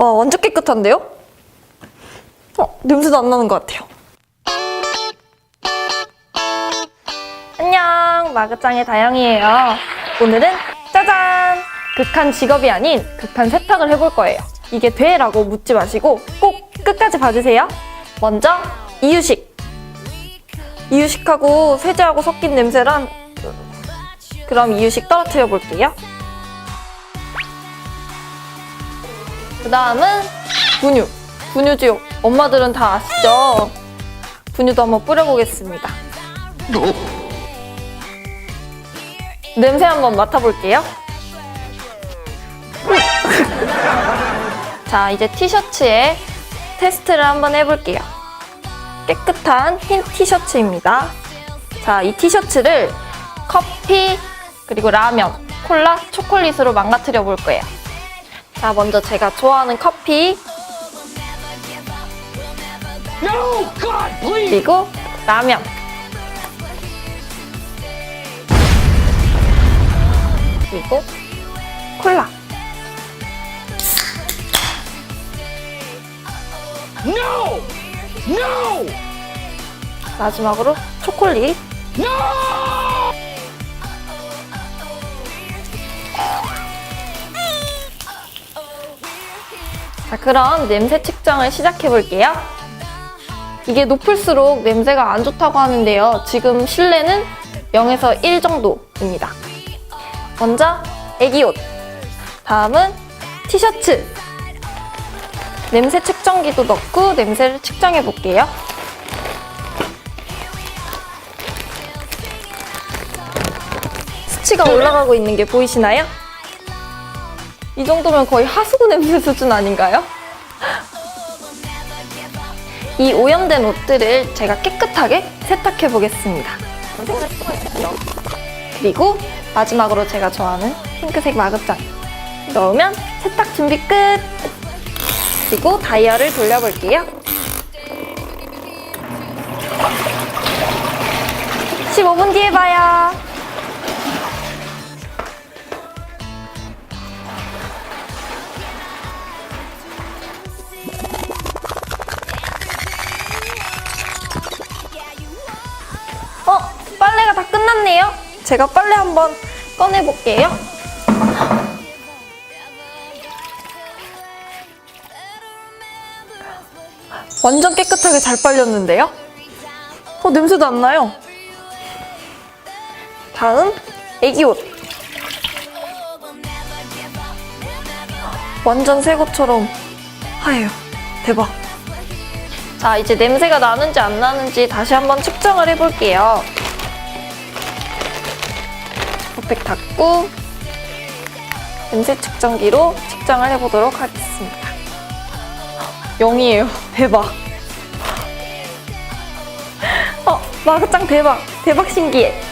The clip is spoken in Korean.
와, 완전 깨끗한데요? 어, 냄새도 안 나는 것 같아요. 안녕, 마그짱의 다영이에요. 오늘은 짜잔! 극한 직업이 아닌 극한 세탁을 해볼 거예요. 이게 돼? 라고 묻지 마시고 꼭 끝까지 봐주세요. 먼저, 이유식. 이유식하고 세제하고 섞인 냄새란 그럼 이유식 떨어뜨려 볼게요. 그 다음은 분유. 분유지옥. 엄마들은 다 아시죠? 분유도 한번 뿌려보겠습니다. 냄새 한번 맡아볼게요. 자, 이제 티셔츠에 테스트를 한번 해볼게요. 깨끗한 흰 티셔츠입니다. 자, 이 티셔츠를 커피, 그리고 라면, 콜라, 초콜릿으로 망가뜨려 볼 거예요. 자, 먼저 제가 좋아하는 커피, No, God, please! 그리고 라면. 그리고 콜라. No! No! 마지막으로 초콜릿. No! 자, 그럼 냄새 측정을 시작해 볼게요. 이게 높을수록 냄새가 안 좋다고 하는데요. 지금 실내는 0에서 1 정도입니다. 먼저 애기 옷. 다음은 티셔츠. 냄새 측정기도 넣고 냄새를 측정해 볼게요. 수치가 올라가고 있는 게 보이시나요? 이 정도면 거의 하수구 냄새 수준 아닌가요? 이 오염된 옷들을 제가 깨끗하게 세탁해 보겠습니다. 그리고 마지막으로 제가 좋아하는 핑크색 마그짱 넣으면 세탁 준비 끝! 그리고 다이얼을 돌려볼게요. 15분 뒤에 봐요. 다 끝났네요. 제가 빨래 한번 꺼내볼게요. 완전 깨끗하게 잘 빨렸는데요? 어, 냄새도 안 나요. 다음, 애기 옷. 완전 새 것처럼 하얘요. 대박. 자, 이제 냄새가 나는지 안 나는지 다시 한번 측정을 해볼게요. 컵백 닫고 냄새 측정기로 측정을 해보도록 하겠습니다. 0이에요. 대박. 어, 마그짱 대박. 대박 신기해.